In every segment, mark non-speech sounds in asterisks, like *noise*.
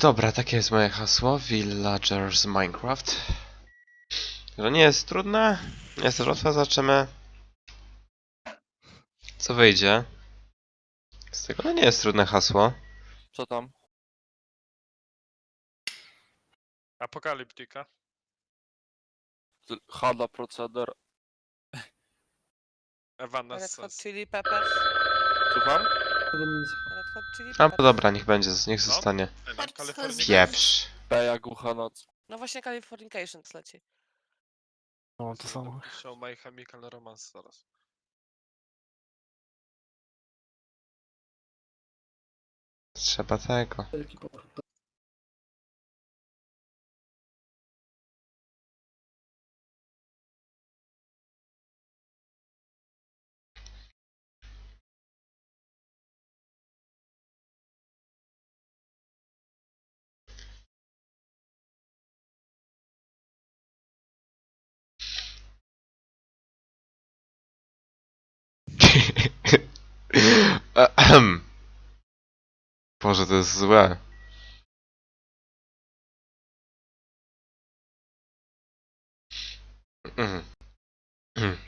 Dobra, takie jest moje hasło. Villagers Minecraft. To nie jest trudne. Nie jest łatwe. Zobaczymy. Co wyjdzie. Z tego no nie jest trudne hasło. Co tam? Apokaliptyka. Z- Hada proceder. Red Hot Evanescence. Chili Peppers. Słucham? Hot Chili A to dobra, niech będzie, niech zostanie. Ten, Bardzo California. Pieprz. Peja głucha noc. No właśnie Californication leci. No, to samo. Show My Chemical Romance zaraz. Trzeba tego. Ahem. *clears throat* Boże, to jest złe. Mhm. Mhm.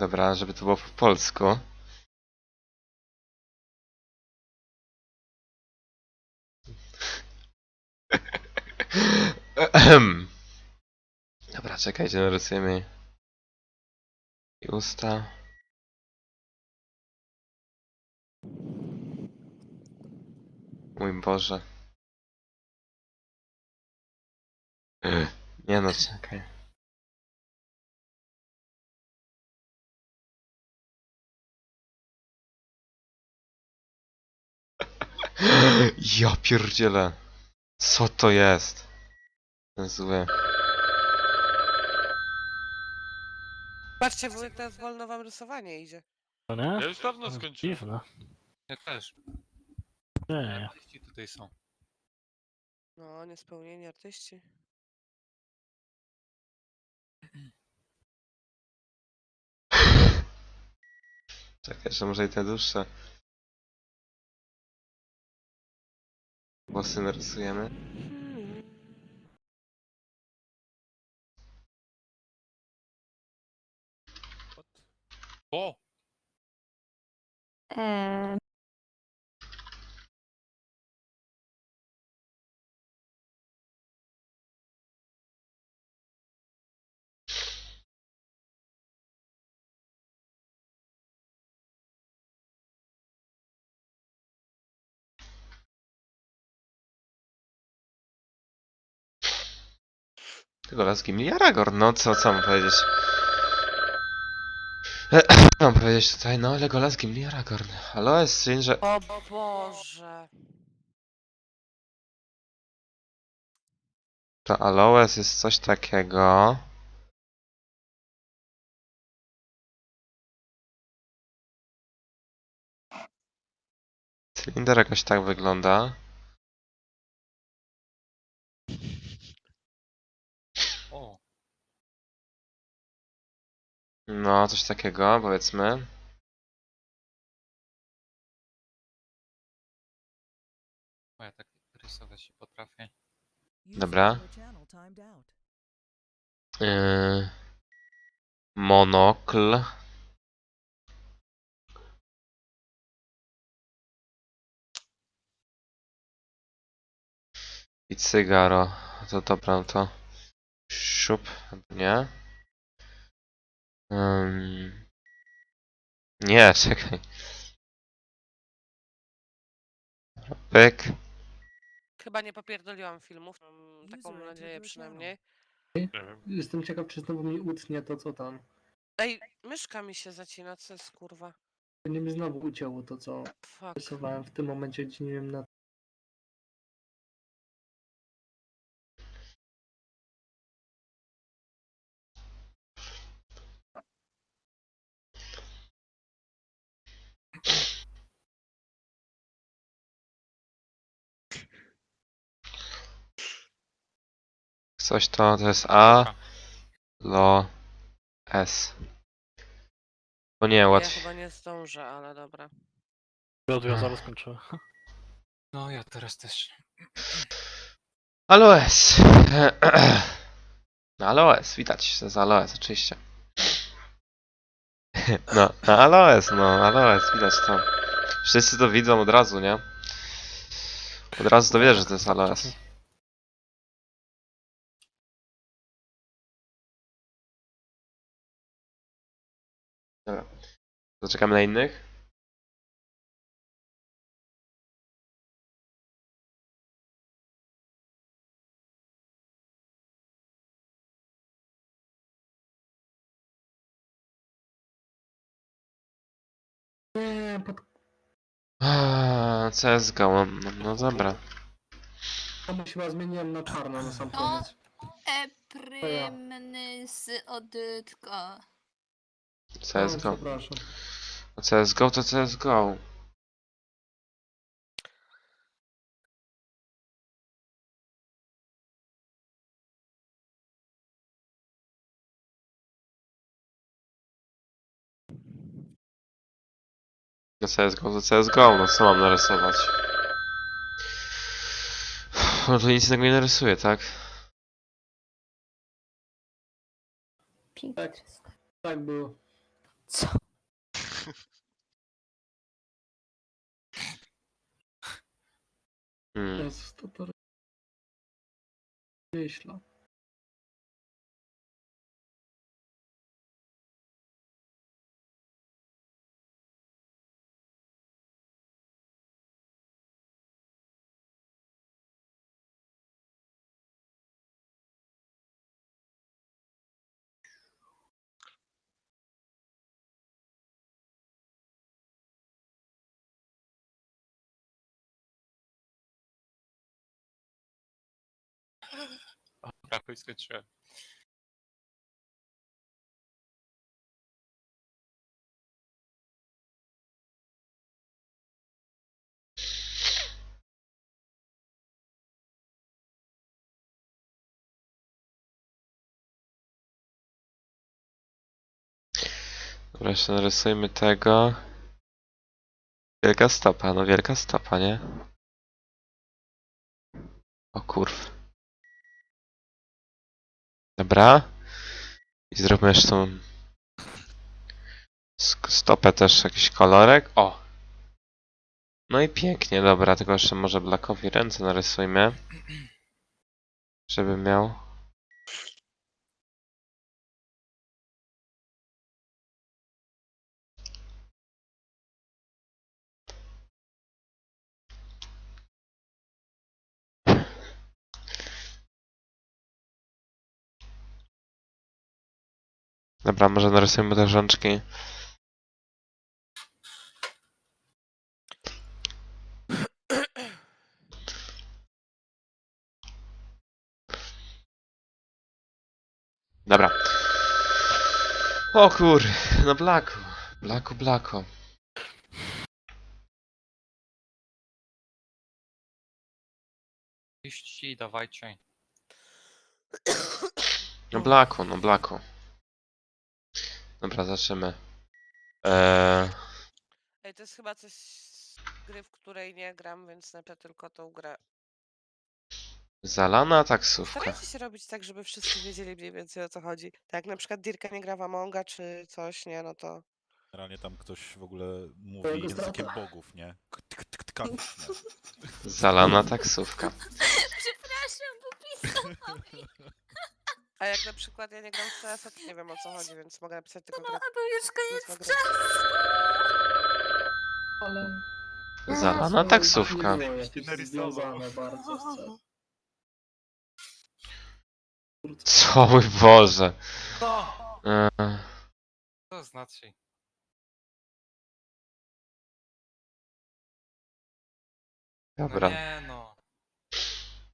Dobra, żeby to było po polsku. *laughs* Dobra, czekajcie, narysujemy i usta. Mój Boże. Nie no, czekaj. Ja pierdzielę. Co to jest? Ten zły. Patrzcie, wujek teraz wolno wam rysowanie idzie. No nie? Ja już dawno No, skończyłem. Dziwne. Ja też. Nie, Artyści tutaj są. No, niespełnieni artyści. Czekaj, jeszcze może i te dłuższe. Włosy narysujemy. O! Eee, Tylko las Gimli Aragorn, no co, co mam powiedzieć? *clears throat* Co mam powiedzieć tutaj? No, Legolas Gimli Aragorn. Aloe Stranger... O Boże. To Aloes jest coś takiego... Cylinder jakoś tak wygląda. O! No, coś takiego, powiedzmy. O, ja tak rysować się potrafię. Dobra. Yy... Monokl. I cygaro. To dobra, to... Szup, nie? Ym... Nie, *laughs* czekaj. Pyk. Chyba nie popierdoliłam filmów. Mam taką entered nadzieję przynajmniej. Jestem ciekaw, czy znowu mi utnie to, co tam. Ej, myszka mi się zacina, co jest kurwa? Nie mi znowu ucięło to, co Fuck. rysowałem w tym momencie, gdzie nie wiem na Coś to, to jest A, Lo, S. O nie, Ja łatwiej. chyba nie zdążę, ale dobra. Godu, ja zaraz kończę. No ja teraz też. Aloes. *clears throat* *clears throat* No Aloes, widać, to jest Aloes, oczywiście. No, no Aloes, no Aloes, widać to. Wszyscy to widzą od razu, nie? Od razu to wiesz, że to jest Aloes. Dobra. Zaczekamy na innych? Nie, pod... Aaa, CSGO, no, no dobra. tam chyba zmieniłem na czarno na sam No. koniec. Eprymny z odytka. CSGO. Przepraszam. A CSGO to CSGO. No CSGO to CSGO, no co mam narysować? No to nic innego nie narysuję, tak? Pięknie. Tak. Tak było. Co? Hmm. Jezus, to to... Myślę. Prawo i skończyłem. Dobra, narysujmy tego. Wielka stopa, no wielka stopa, nie? O kurw. Dobra. I zróbmy jeszcze tą stopę też jakiś kolorek. O! No i pięknie, dobra, tylko jeszcze może Blackowi ręce narysujmy. Żeby miał. Dobra, może narysujmy te rączki. Dobra. O kur... No Blacku. Blacku, Blacku. Iść dawajcie. No Blacku, no Blacku. Dobra, zaczniemy. Eee, Ej, to jest chyba coś z gry, w której nie gram, więc napię tylko tą grę. zalana taksówka. Starajcie się robić tak, żeby wszyscy wiedzieli mniej więcej o co chodzi. Tak jak na przykład Dirka nie gra w Amonga czy coś, nie, no to... Generalnie tam ktoś w ogóle mówi językiem bogów, nie? K- k- k- tkanisz, nie? Zalana taksówka. *laughs* Przepraszam, bo pisał mi. A jak na przykład ja nie gram w CS, to nie wiem o co chodzi, więc mogę napisać tylko No, grę. bo już koniec. Ale... Zalana taksówka. Nie jakieś związane *laughs* bardzo z C. Co mój Boże. To znaczy. No dobra. nie no.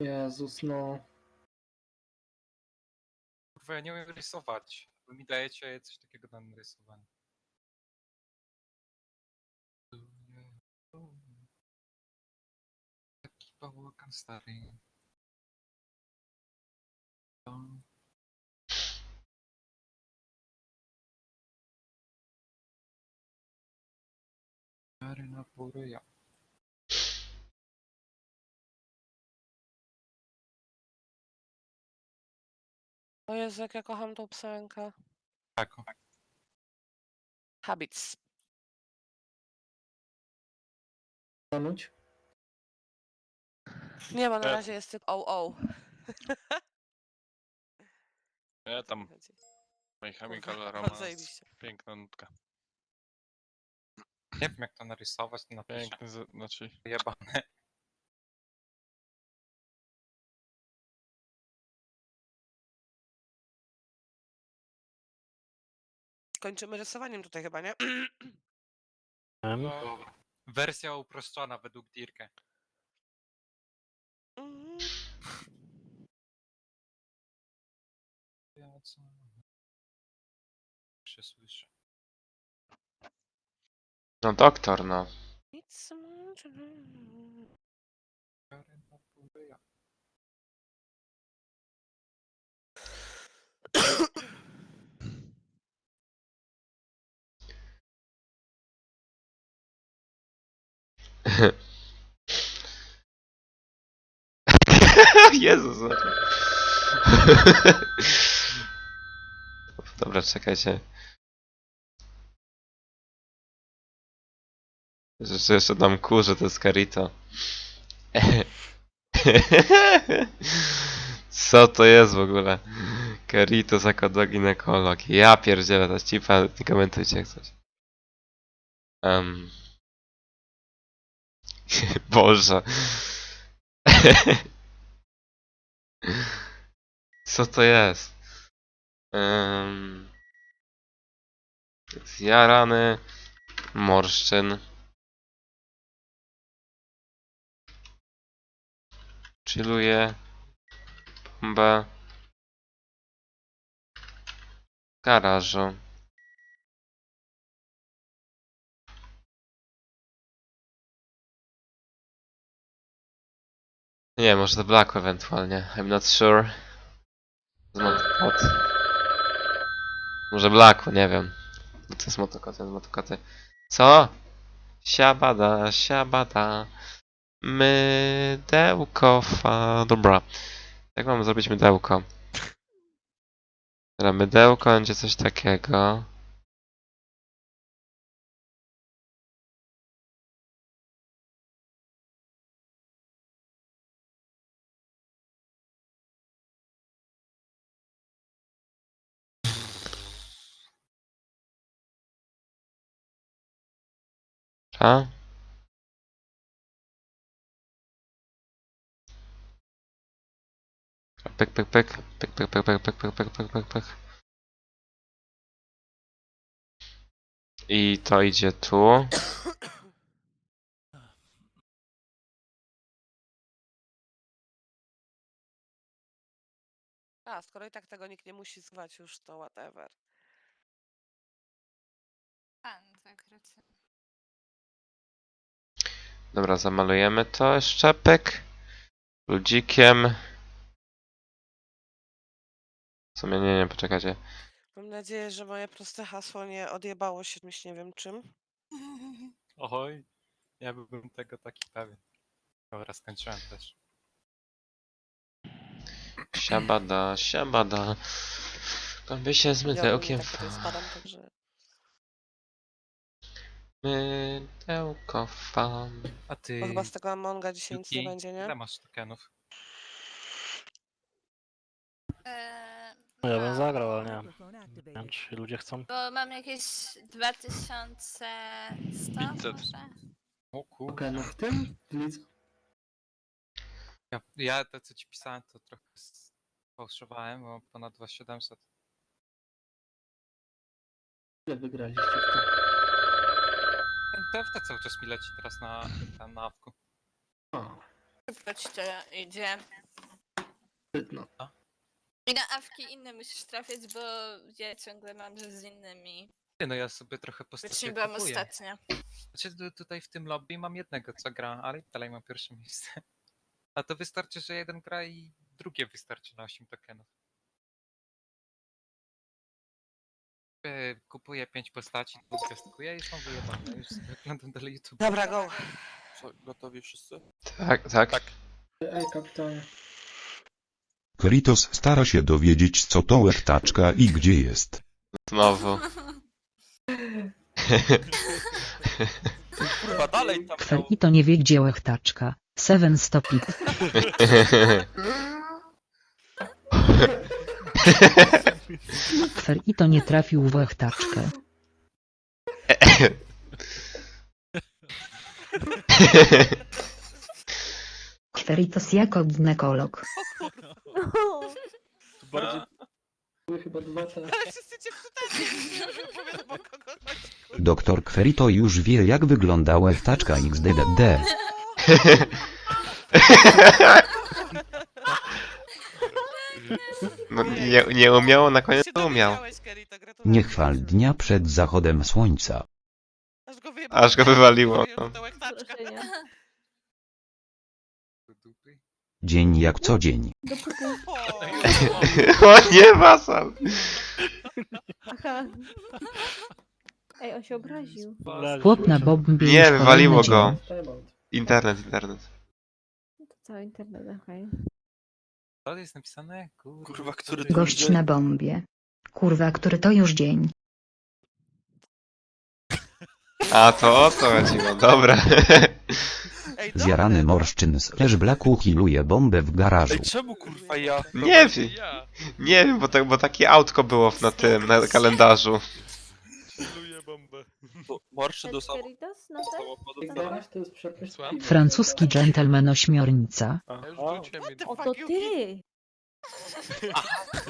Jezus, no. Kurwa, ja nie umiem rysować. Wy mi dajecie coś takiego na rysowanie. Taki bałagan stary. Czarna poryja. Jezu, jak ja kocham tą piosenkę. Tak. Habits. Stanąć? Nie ma, na E. razie jest tylko o o. *laughs* Nie, tam. My Chemical Romance. *laughs* zajebiście. Piękna nutka. Nie wiem jak to narysować, to napiszę. Piękny, z- znaczy... Jebane. Kończymy rysowaniem tutaj chyba, nie? Em, Dobra. Wersja uproszczona według Dirkę. Mhm. Ja co? Się słyszę. No doktor, no. Nic. *clears throat* *laughs* Jezus. *laughs* Dobra, czekajcie. Że jeszcze tam kurzy, to jest Carito. *laughs* Co to jest w ogóle? Carito, jako ginekolog. Ja pierdzielę, ta cipa, nie komentujcie jak coś. Um. *laughs* Boże. *laughs* Co to jest? Um. Zjarany. Morszczyn. Chilluje. Bombę. W garażu. Nie, może to Blacku ewentualnie. I'm not sure. Z motokot. Może Blacku, nie wiem. To jest motokoty, motokoty. Co? Siabada, siabada. Mydełko fa... Dobra. Jak mam zrobić mydełko? Dobra, mydełko będzie coś takiego. A? Pyk, pyk, pyk, pyk, pyk, pyk, pyk, pyk, pyk, pyk, pyk, pyk. I to idzie tu. A, skoro i tak tego nikt nie musi zgwać już, to whatever. A, no tak, racja. Dobra, zamalujemy to jeszcze, pyk. Ludzikiem. W sumie nie, nie, poczekajcie. Mam nadzieję, że moje proste hasło nie odjebało się czymś nie wiem czym. *laughs* Oj, ja byłbym tego taki pewien. Dobra, skończyłem też. Siabada, siabada. Kąpie się z Ja ogólnie mydełkiem. tak spadam, także... Mydełko fan. A ty... Bo chyba z tego Amonga dzisiaj nic nie Yuki, będzie, nie? Ile masz tokenów? Eee, No ja bym mam, zagrał, ale nie. Nie wiem, czy ludzie chcą. Bo mam jakieś 2100 500. może? O kur... Okej, no w tym? W lidze? Ja, ja to co ci pisałem to trochę fałszowałem, bo ponad 2700. Ile wygraliście w to? TFT cały czas mi leci teraz na, na awku. O, Szybko ci to idzie. sprytno. I na awki inne musisz trafiać, bo ja ciągle mam że z innymi. Nie no, ja sobie trochę Wcześniej postacie byłam ostatnia. Znaczy tu- tutaj w tym lobby mam jednego co gra, ale i dalej mam pierwsze miejsce. A to wystarczy, że jeden gra i drugie wystarczy na 8 tokenów. Sobie kupuję pięć postaci, dwóch i są wyjebane. Już sobie oglądam dalej YouTube. Dobra, go. Co, gotowi wszyscy? Tak, tak. Tak. Ej, kapitanie. Krytos stara się dowiedzieć co to łechtaczka i gdzie jest. Znowu. Kurwa, dalej tam miał... Kwerito nie wie gdzie łechtaczka. Seven stop it. *laughs* Kwerito nie trafił w łechtaczkę. Kweritos jako ginekolog. Bardziej... Były chyba dwa te. Ale wszyscy cię wczytali. Już opowiadam o kogo chodzi. Doktor Kwerito już wie jak wygląda łechtaczka XDDD. *laughs* *laughs* No, nie, nie umiało, na koniec Się umiał. dowiedziałeś. Nie chwal dnia przed zachodem słońca. Aż go wyjebało. Aż go wywaliło. Mówię, No. to. Dzień jak co dzień. *laughs* O, O nie, wasal! Aha. Ej, on się obraził. Chłop na bombie Nie, już wywaliło kolejny go. dzień. Internet, internet. To cały internet, okej. Co jest napisane? Kurwa, Kurwa, który to to Gość na bombie. Kurwa, który to już dzień. A to o to chodziło, dobra. *laughs* Ej, dobre, Zjarany morszczyn slash blaku hiluje bombę w garażu. Ej, czemu kurwa ja? Nie wiem, Ja. nie wiem, bo, tak, bo takie autko było na tym, na kalendarzu. To Marszy do sam- Keritos, no tak? samochodu. Garaż to jest przepis Słucham? piwa. Francuski dżentelmen ośmiornica. Ja już wróciłem What jedno. the O, to ty!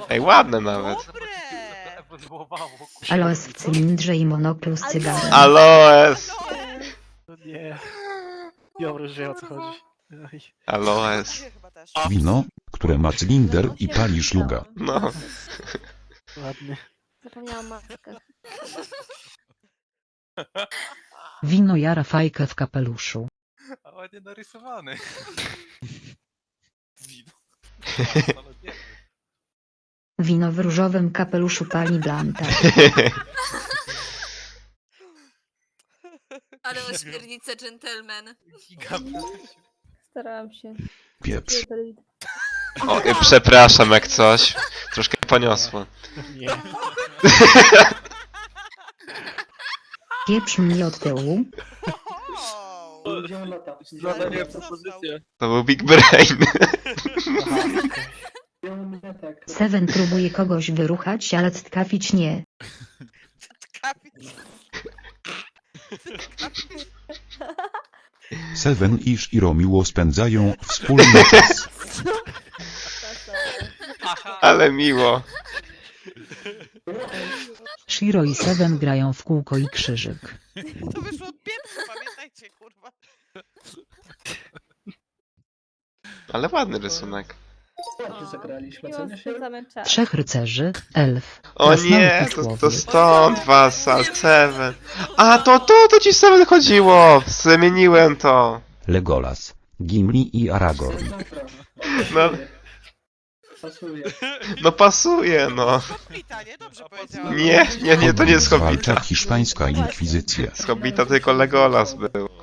*laughs* Ej, ładne nawet. Dobre! Ewoluowało, kurwa. Aloes w cylindrze i monoklu z cygarem. Aloes! Nie. Dobra, że o co chodzi. Oj. Aloes. Nie, chyba też. Wino, które ma cylinder i pali szluga. No. Ładnie. Zapomniałam maskę. *laughs* *laughs* Wino jara fajkę w kapeluszu. A ładnie narysowany. *laughs* Wino. *laughs* Wino w różowym kapeluszu pali blanta. Ale ośmiornicę gentleman. Giga Starałam się. Pieprz. O, przepraszam jak coś. Troszkę poniosło. Nie. Pieprz mi od tyłu. Ludziom lata. Zadanie propozycję. To był Big Brain. Seven próbuje kogoś wyruchać, ale tkawić nie. Seven i Shiro miło spędzają wspólny czas. Ale miło. Shiro i Seven grają w kółko i krzyżyk. *laughs* To wyszło od pieprzu, pamiętajcie, kurwa. Ale ładny rysunek. Ładnie zagraliśmy, co Miło nie się? spędzamy czas. Trzech rycerzy, elf. O krasnolud nie, i to, człowiek. to stąd wasal, Seven. A to to, to ci Seven chodziło. Zamieniłem to. Legolas, Gimli i Aragorn. No. Pasuje. *laughs* No pasuje, no. Hobbita, nie? Dobrze powiedziałam. Nie, nie, nie, to nie jest Zwalcza Hobbita. hiszpańska inkwizycja. Z Hobbita tylko Legolas był. *laughs*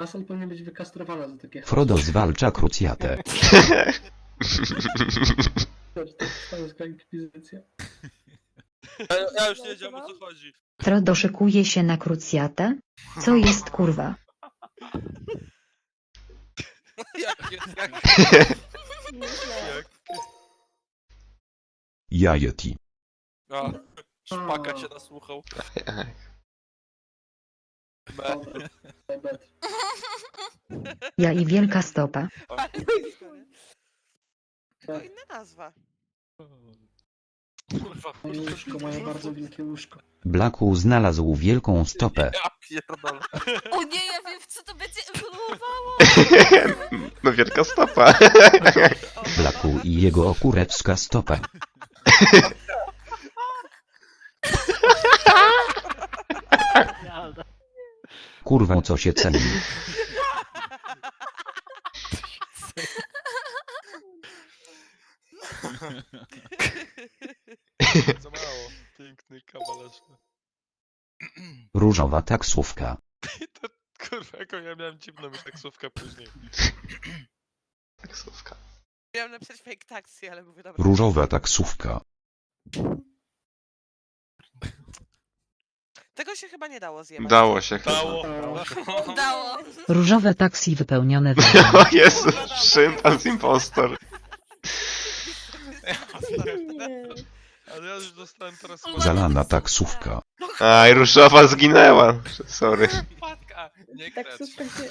Nasol powinien być wykastrowana za takie Frodo zwalcza krucjatę. To jest hiszpańska inkwizycja. Ja, ja już nie wiedziałem o co chodzi. Frodo szykuje się na krucjatę. Co jest kurwa? *laughs* Jak, jak, jak, Nieźle. Ja Yeti. A, szpaka cię nasłuchał. *laughs* Ja i wielka stopa. To inna nazwa. Kurwa, Moje łóżko, moje bardzo wielkie łóżko. Blaku znalazł wielką stopę. ja pierdolę. O nie, ja wiem w co to będzie ewoluowało. *laughs* No wielka stopa. *laughs* Blaku i jego kurewska stopa. *laughs* Kurwa co się ceni. Za mało. Piękny kawalerze. Różowa taksówka. *laughs* To kurwa, jaką ja miałem dziwną już taksówkę później. *clears throat* Taksówka. Miałem napisać fake taxi, ale mówię dobra. Różowa taksówka. Tego się chyba nie dało zjebać. Dało się chyba. Dało. Udało. Różowe taksi wypełnione wodą. *laughs* O Jezu, szympas impostor. Ale *laughs* ja już dostałem teraz... Zalana taksówka. Aj, różowa zginęła. Sorry. *laughs* Wpadka! Nie kracz. Taksówka gdzie...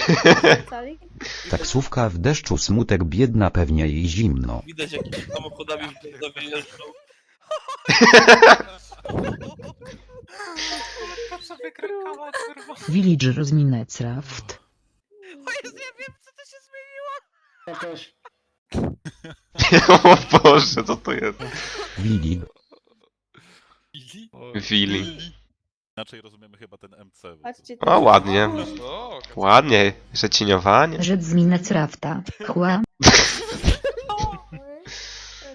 *laughs* Taksówka w deszczu smutek biedna pewnie jej zimno. Widać jakimi samochodami w jeżdżą. Kurwa, sobie krakała, kurwa. Villagers Minecraft. O Jezu, ja wiem, co to się zmieniło. Ja *laughs* też. O Boże, co to jest? Willi. Willi. Inaczej rozumiemy chyba ten MC. bo to- Patrzcie. O, ładnie. O, Ładnie. Przeciniowanie. Rzecz z Minecrafta. Chła. *laughs*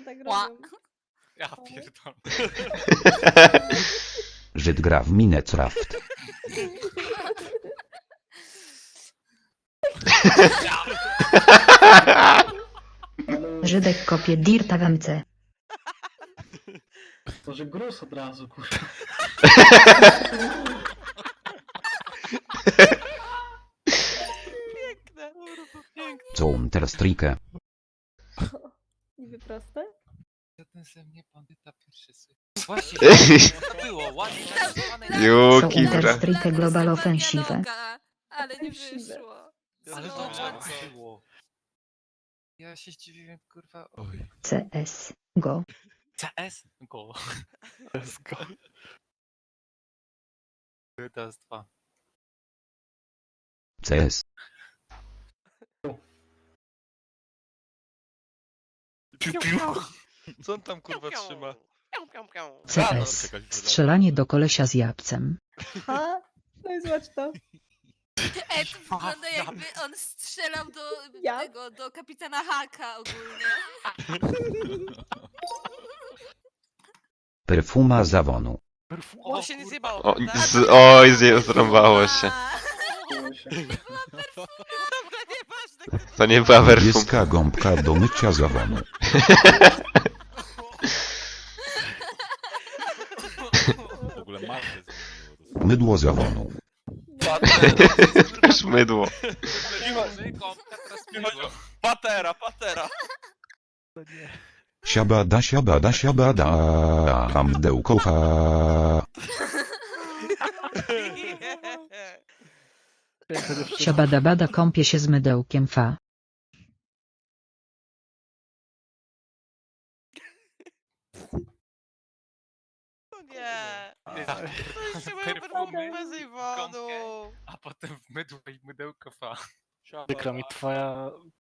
Tak Ła. Ja pierdolę. *laughs* Żyd gra w Minecraft. Ale Żydek kopie dirta w MC. To, że gruz od razu, kurwa. Piękne. Piękne. Counter-Strike. *laughs* Niby proste? Jeden ze mnie bandyta pierwszy syp. Właśnie, *laughs* to było, ładnie narysowane. Juki, bra. Global Offensive. Ale nie Offensive. wyszło. Ale dobrze ładnie. było. Ja się zdziwiłem, kurwa. o, Oj. CS. Go. CS? Go. *laughs* Let's go. Teraz dwa. CS. Piu, piu. Co on tam kurwa trzyma? Pią, pią, pią. CS. Strzelanie do kolesia z jabłcem. Ha? No i zobacz to. Ej, to wygląda jakby on strzelał do Ja? tego, do kapitana Haka ogólnie. *laughs* Perfuma zawonu. O, się nie zjebało, O, prawda? z, oj, zje- zrąbało się. Zdało się. Dobra, nieważne. kto To nie była perfum. Niebieska gąbka do mycia zawonu. W ogóle markę zmieniło. Mydło zawonu. Też mydło. Patera, patera. Siabada siabada siabada. Piękne dziewczyny. Siabadabada kąpie się z mydełkiem fa. O nie. Moją Perfumy, Iwonu. A potem w mydło i mydełko fa. Przykro mi, twoja